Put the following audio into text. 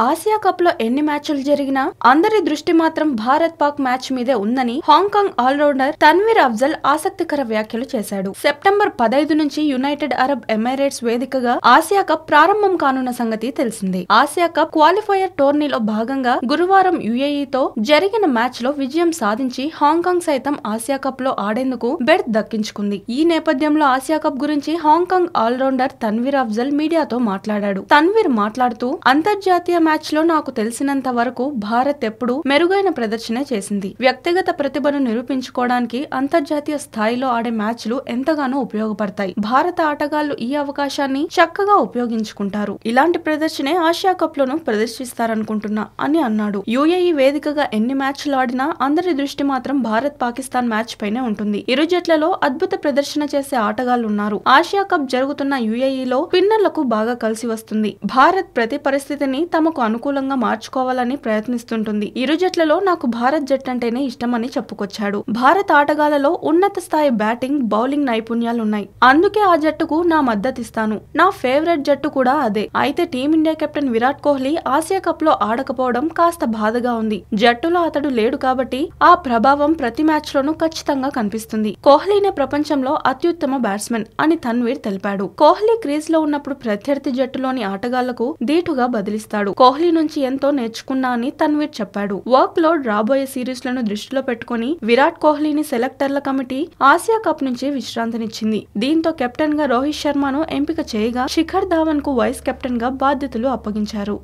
Asia కప్లో ఎన్ని మ్యాచ్లు జరిగినా అందరి దృష్టి మాత్రం భారత్ పాక్ మ్యాచ్ మీదే ఉందని హాంకాంగ్ ఆల్రౌండర్ తన్వీర్ అఫ్జల్ ఆసక్తికర వ్యాఖ్యలు చేశాడు. సెప్టెంబర్ పదైదు నుంచి యునైటెడ్ అరబ్ ఎమిరేట్స్ వేదికగా ఆసియా కప్ ప్రారంభం కానున్న సంగతి తెలిసింది. ఆసియా కప్ క్వాలిఫైయర్ టోర్నీలో భాగంగా గురువారం యుఏఈతో జరిగిన మ్యాచ్లో విజయం సాధించి హాంకాంగ్ సైతం ఆసియా కప్లో ఆడేందుకు బెర్త్ దక్కించుకుంది. ఈ నేపథ్యంలో ఆసియా కప్ గురించి Hong Kong all rounder Tanvir Afzal మీడియాతో మాట్లాడాడు. తన్వీర్ మాట్లాడుతూ అంతర్జాతీయ మ్యాచ్లో నాకు తెలిసినంత వరకు భారత్ ఎప్పుడూ మెరుగైన ప్రదర్శన చేసింది. వ్యక్తిగత ప్రతిభను నిరూపించుకోవడానికి అంతర్జాతీయ స్థాయిలో ఆడే మ్యాచ్లు ఎంతగానో ఉపయోగపడతాయి. భారత ఆటగాళ్ళు ఈ అవకాశాన్ని చక్కగా ఉపయోగించుకుంటారు. ఇలాంటి ప్రదర్శనే ఆసియా కప్ లోను ప్రదర్శిస్తారనుకుంటున్నా అని అన్నాడు. యుఏఈ వేదికగా ఎన్ని మ్యాచ్లు ఆడినా అందరి దృష్టి మాత్రం భారత్ పాకిస్తాన్ మ్యాచ్ పైనే ఉంటుంది. ఇరు జట్లలో అద్భుత ప్రదర్శన చేసే ఆటగాళ్ళు ఉన్నారు ఆసియా కప్ జరుగుతున్న యుఏఈలో పిన్నర్లకు బాగా కలిసి వస్తుంది. భారత్ ప్రతి పరిస్థితిని తమకు అనుకూలంగా మార్చుకోవాలని ప్రయత్నిస్తుంటుంది. ఇరు జట్లలో నాకు భారత్ జట్టు అంటేనే ఇష్టమని చెప్పుకొచ్చాడు. భారత్ ఆటగాళ్ళలో ఉన్నత స్థాయి బ్యాటింగ్ బౌలింగ్ నైపుణ్యాలు ఉన్నాయి అందుకే ఆ జట్టుకు నా మద్దతిస్తాను. నా ఫేవరెట్ జట్టు కూడా అదే. అయితే team India captain Virat Kohli Asia కప్లో ఆడకపోవడం కాస్త బాధగా ఉంది. జట్టులో అతడు లేడు కాబట్టి ఆ ప్రభావం ప్రతి మ్యాచ్ లోనూ ఖచ్చితంగా కనిపిస్తుంది. కోహ్లీనే ప్రపంచంలో అత్యుత్తమ బ్యాట్స్మెన్ అని తన్వీర్ తెలిపాడు. కోహ్లీ క్రీజ్లో ఉన్నప్పుడు ప్రత్యర్థి జట్టులోని ఆటగాళ్ళకు ధీటుగా బదిలిస్తాడు. కోహ్లీ నుంచి ఎంతో నేర్చుకున్నా అని తన్వీర్ చెప్పాడు. వర్క్ లోడ్ రాబోయే సిరీస్లను దృష్టిలో పెట్టుకుని విరాట్ కోహ్లీని సెలెక్టర్ల కమిటీ ఆసియా కప్ నుంచి విశ్రాంతినిచ్చింది. దీంతో కెప్టెన్గా రోహిత్ శర్మను ఎంపిక చేయగా శిఖర్ ధావన్కు వైస్ కెప్టెన్గా బాధ్యతలు అప్పగించారు.